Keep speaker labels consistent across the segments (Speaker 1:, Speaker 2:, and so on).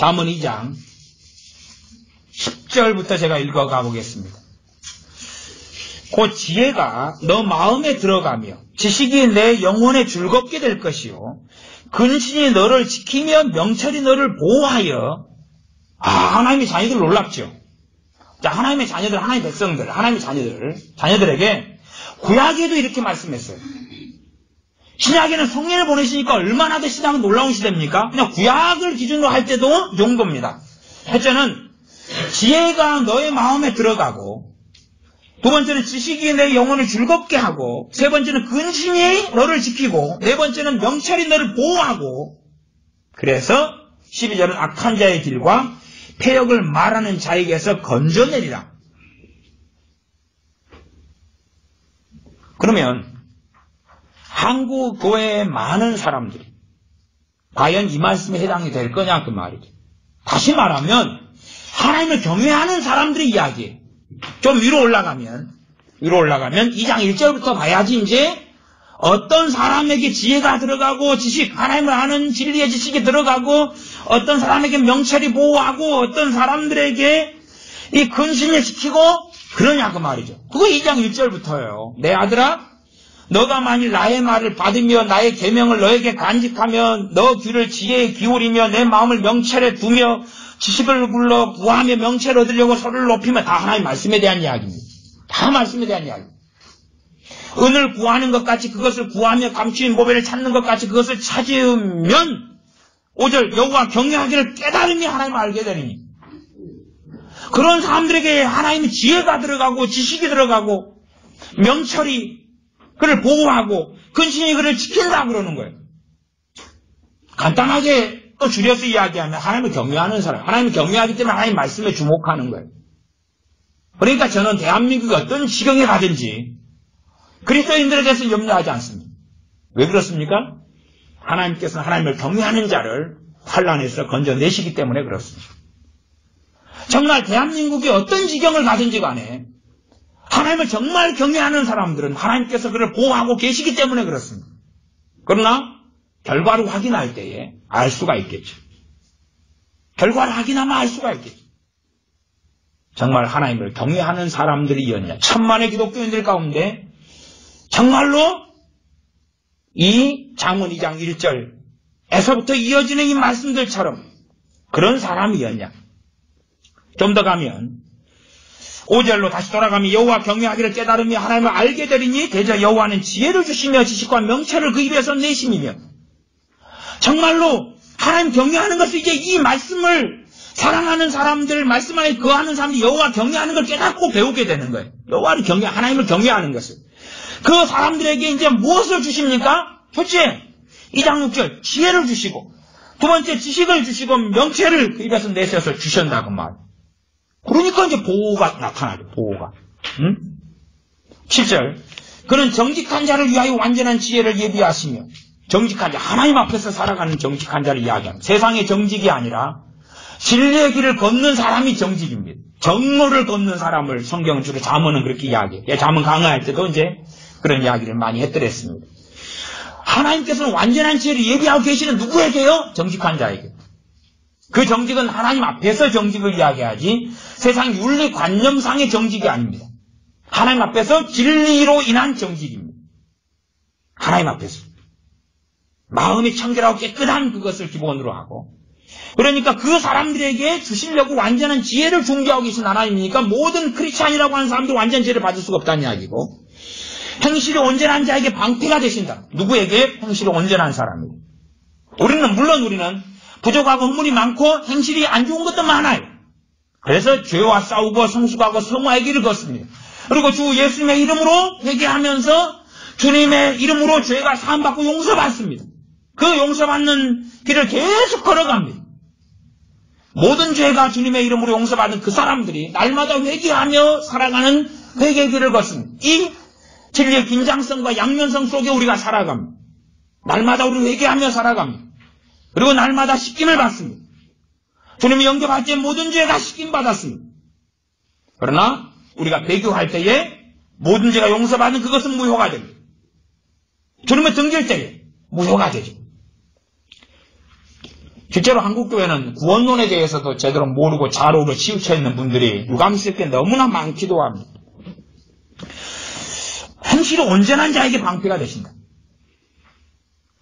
Speaker 1: 잠언 2장 10절부터 제가 읽어 가보겠습니다. 곧 그 지혜가 너 마음에 들어가며 지식이 내 영혼에 즐겁게 될 것이요 근신이 너를 지키며 명철이 너를 보호하여 아 하나님의 자녀들 놀랍죠. 자 하나님의 자녀들 하나님의 백성들 하나님의 자녀들 자녀들에게 구약에도 이렇게 말씀했어요. 신약에는 성령을 보내시니까 얼마나 더신앙은 놀라운 시대입니까? 그냥 구약을 기준으로 할 때도 좋은 겁니다. 첫째는 지혜가 너의 마음에 들어가고 두 번째는 지식이 내 영혼을 즐겁게 하고 세 번째는 근심이 너를 지키고 네 번째는 명찰이 너를 보호하고 그래서 12절은 악한 자의 길과 폐역을 말하는 자에게서 건져내리라. 그러면 한국 교회의 많은 사람들이 과연 이 말씀에 해당이 될 거냐 그 말이죠. 다시 말하면 하나님을 경외하는 사람들의 이야기. 좀 위로 올라가면 위로 올라가면 2장 1절부터 봐야지 이제 어떤 사람에게 지혜가 들어가고 지식, 하나님을 아는 진리의 지식이 들어가고 어떤 사람에게 명철이 보호하고 어떤 사람들에게 이근심을 시키고 그러냐 그 말이죠. 그거 2장 1절부터예요. 내 아들아 너가 만일 나의 말을 받으며 나의 계명을 너에게 간직하며 너 귀를 지혜에 기울이며 내 마음을 명철에 두며 지식을 굴러 부하며 명체 얻으려고 소리를 높이면 다 하나의 말씀에 대한 이야기입니다. 다 말씀에 대한 이야기입니다. 은을 구하는 것 같이 그것을 구하며 감추인 모배를 찾는 것 같이 그것을 찾으면 오절 여호와 경외하기를 깨달음이 하나님을 알게 되니 그런 사람들에게 하나님의 지혜가 들어가고 지식이 들어가고 명철이 그를 보호하고 근신이 그를 지키려고 그러는 거예요. 간단하게 또 줄여서 이야기하면 하나님을 경외하는 사람, 하나님을 경외하기 때문에 하나님 말씀에 주목하는 거예요. 그러니까 저는 대한민국이 어떤 지경에 가든지 그리스도인들에 대해서 염려하지 않습니다. 왜 그렇습니까? 하나님께서는 하나님을 경외하는 자를 환란에서 건져내시기 때문에 그렇습니다. 정말 대한민국이 어떤 지경을 가든지 간에 하나님을 정말 경외하는 사람들은 하나님께서 그를 보호하고 계시기 때문에 그렇습니다. 그러나 결과를 확인할 때에 알 수가 있겠죠. 결과를 확인하면 알 수가 있겠죠. 정말 하나님을 경외하는 사람들이었냐. 천만의 기독교인들 가운데 정말로 이 장문 2장 1절에서부터 이어지는 이 말씀들처럼 그런 사람이었냐. 좀 더 가면 5절로 다시 돌아가며 여호와 경외하기를 깨달으며 하나님을 알게 되리니 대저 여호와는 지혜를 주시며 지식과 명철을 그 입에서 내심이며 정말로 하나님 경외하는 것을 이제 이 말씀을 사랑하는 사람들 말씀 안에 거하는 사람들이 여호와 경외하는 걸 깨닫고 배우게 되는 거예요. 여호와를 경외 하나님을 경외하는 것을 그 사람들에게 이제 무엇을 주십니까? 첫째 2장 6절 지혜를 주시고 두 번째 지식을 주시고 명체를 그 입에서 내세워서 주신다고 말이에요. 그러니까 이제 보호가 나타나죠. 보호가. 응? 7절. 그는 정직한 자를 위하여 완전한 지혜를 예비하시며 정직한 자, 하나님 앞에서 살아가는 정직한 자를 이야기합니다. 세상의 정직이 아니라 진리의 길을 걷는 사람이 정직입니다. 정로를 걷는 사람을 성경 주로 자문은 그렇게 이야기해요. 자문 예, 강화할 때도 이제 그런 이야기를 많이 했더랬습니다. 하나님께서는 완전한 지혜를 예비하고 계시는 누구에게요? 정직한 자에게. 그 정직은 하나님 앞에서 정직을 이야기하지 세상 윤리 관념상의 정직이 아닙니다. 하나님 앞에서 진리로 인한 정직입니다. 하나님 앞에서. 마음이 청결하고 깨끗한 그것을 기본으로 하고 그러니까 그 사람들에게 주시려고 완전한 지혜를 중개하고 계신 하나님이니까 모든 크리스찬이라고 하는 사람도 완전 지혜를 받을 수가 없다는 이야기고 행실이 온전한 자에게 방패가 되신다. 누구에게 행실이 온전한 사람이고 우리는 물론 우리는 부족하고 흥분이 많고 행실이 안 좋은 것도 많아요. 그래서 죄와 싸우고 성숙하고 성화의 길을 걷습니다. 그리고 주 예수님의 이름으로 회개하면서 주님의 이름으로 죄가 사함받고 용서받습니다. 그 용서받는 길을 계속 걸어갑니다. 모든 죄가 주님의 이름으로 용서받은 그 사람들이 날마다 회개하며 살아가는 회개 의 길을 걷습니다. 이 진리의 긴장성과 양면성 속에 우리가 살아갑니다. 날마다 우리 회개하며 살아갑니다. 그리고 날마다 씻김을 받습니다. 주님이 영접할 때 모든 죄가 씻김 받았습니다. 그러나 우리가 배교할 때에 모든 죄가 용서받는 그것은 무효가 됩니다. 주님의 등질 때에 무효가 되죠. 실제로 한국교회는 구원론에 대해서도 제대로 모르고 자로로 치우쳐 있는 분들이 유감스럽게 너무나 많기도 합니다. 행실이 온전한 자에게 방패가 되신다.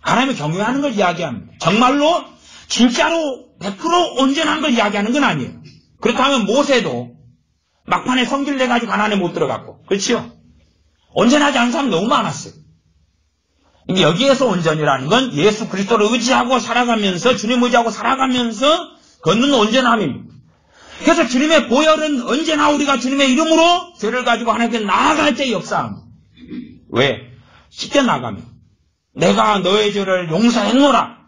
Speaker 1: 하나님의 경외하는걸 이야기합니다. 정말로 진짜로 100% 온전한 걸 이야기하는 건 아니에요. 그렇다면 모세도 막판에 성질내 가지고 가난에못 들어갔고 그렇지요? 온전하지 않은 사람 너무 많았어요. 여기에서 온전이라는 건 예수 그리스도를 의지하고 살아가면서 주님 의지하고 살아가면서 걷는 온전함입니다. 그래서 주님의 보혈은 언제나 우리가 주님의 이름으로 죄를 가지고 하나님께 나아갈 때 역사합니다. 왜? 쉽게 나가면 내가 너의 죄를 용서했노라.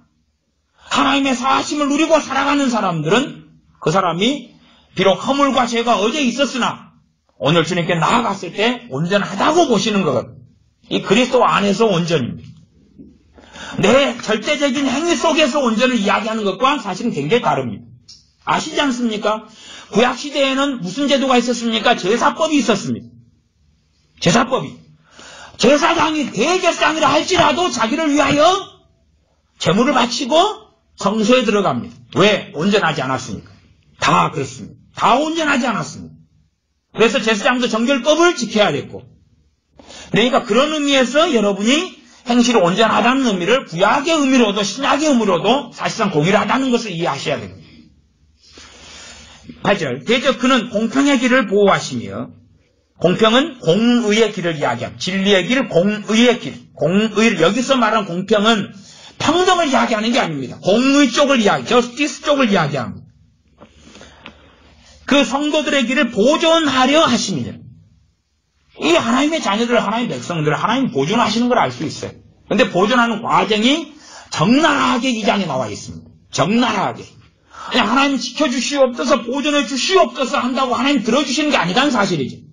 Speaker 1: 하나님의 사심을 누리고 살아가는 사람들은 그 사람이 비록 허물과 죄가 어제 있었으나 오늘 주님께 나아갔을 때 온전하다고 보시는 것이 그리스도 안에서 온전입니다. 내 절대적인 행위 속에서 온전을 이야기하는 것과 사실은 굉장히 다릅니다. 아시지 않습니까? 구약시대에는 무슨 제도가 있었습니까? 제사법이 있었습니다. 제사법이. 제사장이 대제사장이라 할지라도 자기를 위하여 제물을 바치고 성소에 들어갑니다. 왜? 온전하지 않았으니까. 다 그렇습니다. 다 온전하지 않았습니다. 그래서 제사장도 정결법을 지켜야 됐고. 그러니까 그런 의미에서 여러분이 행실이 온전하다는 의미를 구약의 의미로도 신약의 의미로도 사실상 공일하다는 것을 이해하셔야 됩니다. 8절. 대저 그는 공평의 길을 보호하시며 공평은 공의의 길을 이야기함. 진리의 길, 공의의 길. 공의 여기서 말한 공평은 평등을 이야기하는 게 아닙니다. 공의 쪽을 이야기, 저스티스 쪽을 이야기합니그 성도들의 길을 보존하려 하십니다. 이 하나님의 자녀들, 하나님의 백성들, 하나님 보존하시는 걸 알 수 있어요. 그런데 보존하는 과정이 적나라하게 이 장에 나와 있습니다. 적나라하게. 하나님 지켜주시옵소서, 보존해 주시옵소서 한다고 하나님 들어주시는 게 아니다는 사실이죠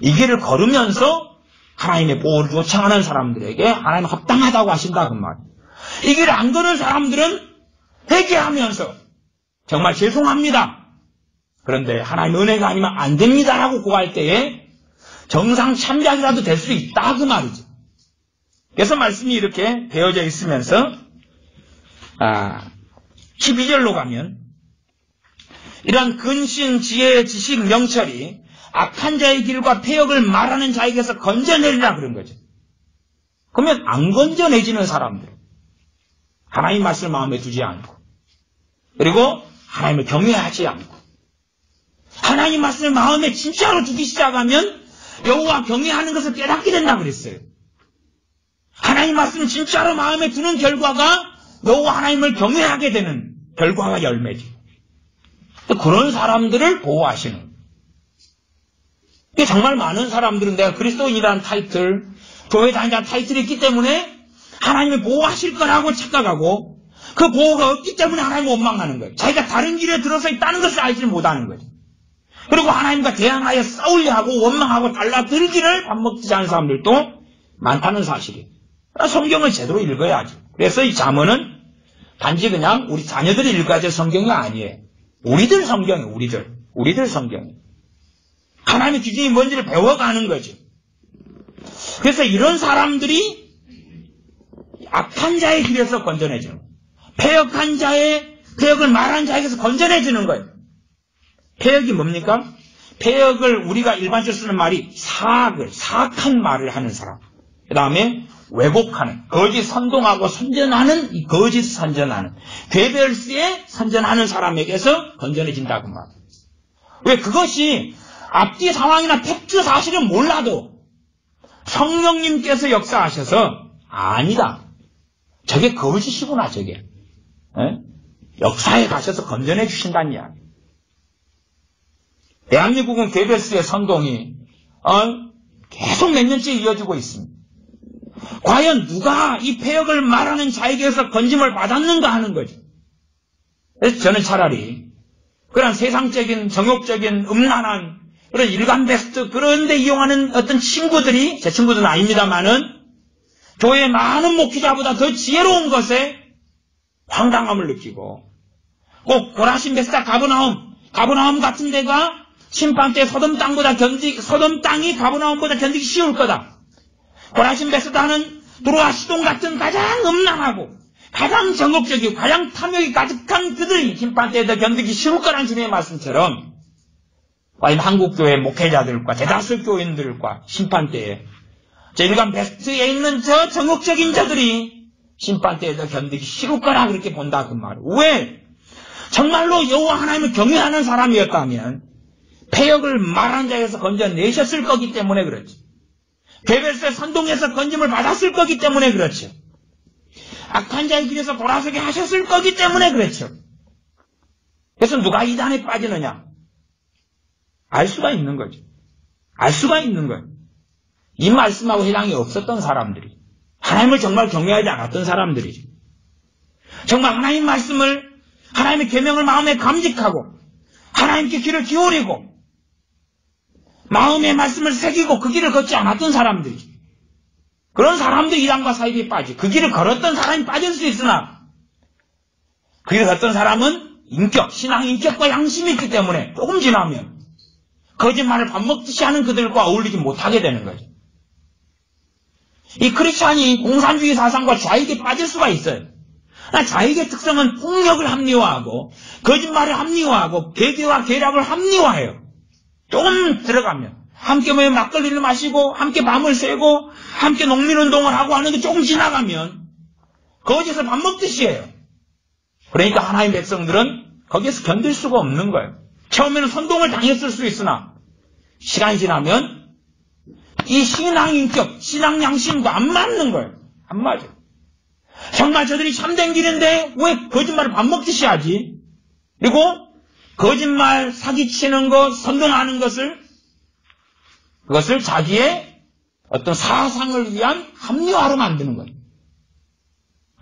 Speaker 1: 이 길을 걸으면서 하나님의 보호를 요 청하는 사람들에게 하나님 합당하다고 하신다 그 말. 이에요이 길을 안 걸은 사람들은 회개하면서 정말 죄송합니다. 그런데 하나님 은혜가 아니면 안 됩니다라고 구할 때에 정상 참작이라도 될 수 있다 그 말이죠. 그래서 말씀이 이렇게 배어져 있으면서 아, 12절로 가면 이러한 근신, 지혜, 지식, 명철이 악한 자의 길과 폐역을 말하는 자에게서 건져내리라 그런 거죠. 그러면 안 건져내지는 사람들. 하나님 말씀을 마음에 두지 않고 그리고 하나님을 경외하지 않고 하나님 말씀을 마음에 진짜로 두기 시작하면 여호와 경외하는 것을 깨닫게 된다 그랬어요. 하나님 말씀을 진짜로 마음에 두는 결과가 여호와 하나님을 경외하게 되는 결과가 열매지. 그런 사람들을 보호하시는 정말 많은 사람들은 내가 그리스도인이라는 타이틀, 교회 다니는 타이틀이 있기 때문에 하나님이 보호하실 거라고 착각하고 그 보호가 없기 때문에 하나님 원망하는 거예요. 자기가 다른 길에 들어서 있다는 것을 알지 를 못하는 거예요. 그리고 하나님과 대항하여 싸우려 하고 원망하고 달라들기를 밥 먹지 않은 사람들도 많다는 사실이에요. 성경을 제대로 읽어야죠. 그래서 이 자문은 단지 그냥 우리 자녀들이 읽어야 될 성경이 아니에요. 우리들 성경이 에요 우리들. 우리들 성경이 에요 하나님의 기준이 뭔지를 배워가는 거죠. 그래서 이런 사람들이 악한 자의 길에서 건져내죠. 폐역한 자의 폐역을 말한 자에게서 건져내주는 거예요. 폐역이 뭡니까? 폐역을 우리가 일반적으로 쓰는 말이 사악을 사악한 말을 하는 사람. 그 다음에 왜곡하는 거짓 선동하고 선전하는 이 거짓 선전하는 괴별시에 선전하는 사람에게서 건져내진다고 말합니다. 왜 그것이 앞뒤 상황이나 팩트 사실은 몰라도 성령님께서 역사하셔서 아니다. 저게 거짓이구나 저게. 에? 예? 역사에 가셔서 건전해 주신다는 이야기. 대한민국은 개별수의 성동이 어? 계속 몇 년째 이어지고 있습니다. 과연 누가 이 폐역을 말하는 자에게서 건짐을 받았는가 하는 거죠. 그래서 저는 차라리 그런 세상적인 정욕적인 음란한 그런 일간 베스트 음. 그런데 이용하는 어떤 친구들이 제 친구들은 아닙니다만은 교회 많은 목회자보다 더 지혜로운 것에 황당함을 느끼고 꼭 고라신 베스타 가브나움 가브나움 같은 데가 심판 때 서돔 땅보다 견디 서돔 땅이 가브나움보다 견디기 쉬울 거다. 고라신 베스다는 도로와 시동 같은 가장 음란하고 가장 정욕적이고 가장 탐욕이 가득한 그들이 심판 때에 더 견디기 쉬울 거라는 주님의 말씀처럼 과연 한국교회 목회자들과 대다수 교인들과 심판대에 저 일간 베스트에 있는 저 정욕적인 자들이 심판대에서 견디기 싫을 거라 그렇게 본다 그 말. 왜? 정말로 여호와 하나님을 경외하는 사람이었다면 폐역을 말한 자에서 건져내셨을 거기 때문에 그렇지. 베벨스 의 선동에서 건짐을 받았을 거기 때문에 그렇죠. 악한 자의 길에서 돌아서게 하셨을 거기 때문에 그렇죠. 그래서 누가 이단에 빠지느냐? 알 수가 있는 거죠. 알 수가 있는 거예요. 이 말씀하고 해당이 없었던 사람들이 하나님을 정말 경외하지 않았던 사람들이죠. 정말 하나님 말씀을 하나님의 계명을 마음에 감직하고 하나님께 귀를 기울이고 마음의 말씀을 새기고 그 길을 걷지 않았던 사람들이죠. 그런 사람도 이단과 사이비에 빠지. 그 길을 걸었던 사람이 빠질 수 있으나 그 길을 걷던 사람은 인격, 신앙 인격과 양심이 있기 때문에 조금 지나면 거짓말을 밥 먹듯이 하는 그들과 어울리지 못하게 되는 거죠. 이 크리스찬이 공산주의 사상과 좌익에 빠질 수가 있어요. 아, 좌익의 특성은 폭력을 합리화하고 거짓말을 합리화하고 배교와 계략을 합리화해요. 조금 들어가면 함께 뭐 막걸리를 마시고 함께 밤을 새고 함께 농민운동을 하고 하는 게 조금 지나가면 거기에서 밥 먹듯이 해요. 그러니까 하나님 백성들은 거기에서 견딜 수가 없는 거예요. 처음에는 선동을 당했을 수 있으나 시간이 지나면 이 신앙 인격, 신앙 양심과 안 맞는 거예요. 안 맞아요. 정말 저들이 참된 길인데 왜 거짓말을 밥 먹듯이 하지? 그리고 거짓말, 사기치는 것, 선동하는 것을 그것을 자기의 어떤 사상을 위한 합리화로 만드는 거예요.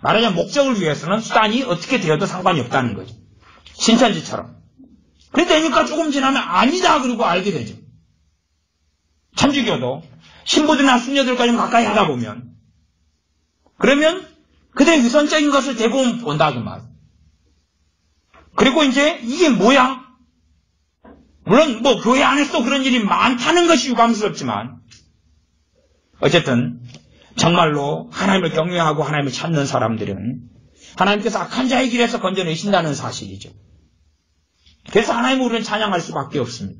Speaker 1: 말하자면 목적을 위해서는 수단이 어떻게 되어도 상관이 없다는 거죠. 신천지처럼. 그랬다니까 조금 지나면 아니다 그리고 알게 되죠. 참지교도 신부들이나 수녀들까지 가까이 하다 보면 그러면 그대의 위선적인 것을 대부분 본다 그 말. 그리고 이제 이게 뭐야? 물론 뭐 교회 안에서도 그런 일이 많다는 것이 유감스럽지만 어쨌든 정말로 하나님을 경외하고 하나님을 찾는 사람들은 하나님께서 악한 자의 길에서 건져내신다는 사실이죠. 그래서 하나님을 우리는 찬양할 수밖에 없습니다.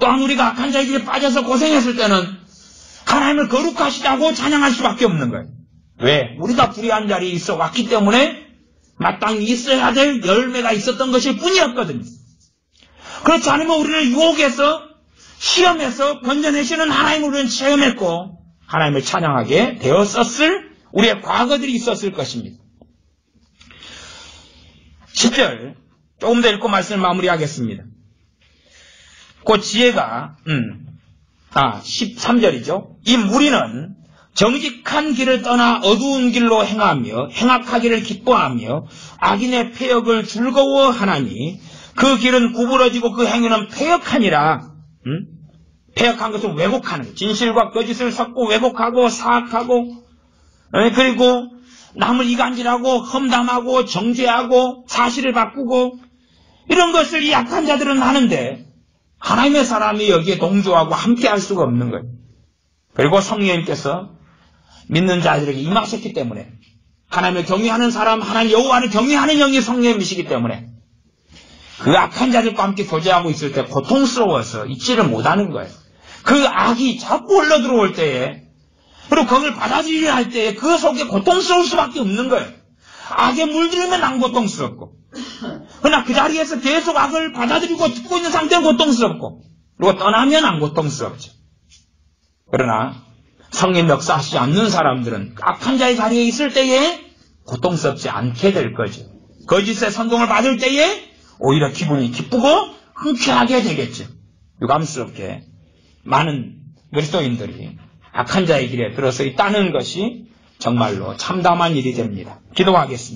Speaker 1: 또한 우리가 악한 자에게 빠져서 고생했을 때는 하나님을 거룩하시다고 찬양할 수밖에 없는 거예요. 왜? 우리가 불의한 자리에 있어 왔기 때문에 마땅히 있어야 될 열매가 있었던 것일 뿐이었거든요. 그렇지 않으면 우리를 유혹에서 시험에서 건져내시는 하나님을 우리는 체험했고 하나님을 찬양하게 되었었을 우리의 과거들이 있었을 것입니다. 10절 조금 더 읽고 말씀을 마무리하겠습니다. 그 지혜가 음, 아 13절이죠. 이 무리는 정직한 길을 떠나 어두운 길로 행하며 행악하기를 기뻐하며 악인의 폐역을 즐거워하나니 그 길은 구부러지고 그 행위는 폐역하니라. 음? 폐역한 것은 왜곡하는 진실과 거짓을 섞고 왜곡하고 사악하고 어, 그리고 남을 이간질하고 험담하고 정죄하고 사실을 바꾸고 이런 것을 이 약한 자들은 하는데 하나님의 사람이 여기에 동조하고 함께 할 수가 없는 거예요. 그리고 성령님께서 믿는 자들에게 임하셨기 때문에 하나님을 경외하는 사람, 하나님 여호와를 경외하는 영이 성령님이시기 때문에 그 악한 자들과 함께 교제하고 있을 때 고통스러워서 잊지를 못하는 거예요. 그 악이 자꾸 흘러 들어올 때에 그리고 그걸 받아들이려 할 때에 그 속에 고통스러울 수밖에 없는 거예요. 악에 물들면 안 고통스럽고 그러나 그 자리에서 계속 악을 받아들이고 듣고 있는 상태는 고통스럽고 그리고 떠나면 안 고통스럽죠. 그러나 성인 역사하지 않는 사람들은 악한 자의 자리에 있을 때에 고통스럽지 않게 될 거죠. 거짓의 성공을 받을 때에 오히려 기분이 기쁘고 흔쾌하게 되겠죠. 유감스럽게 많은 그리스도인들이 악한 자의 길에 들어서 있다는 것이 정말로 참담한 일이 됩니다. 기도하겠습니다.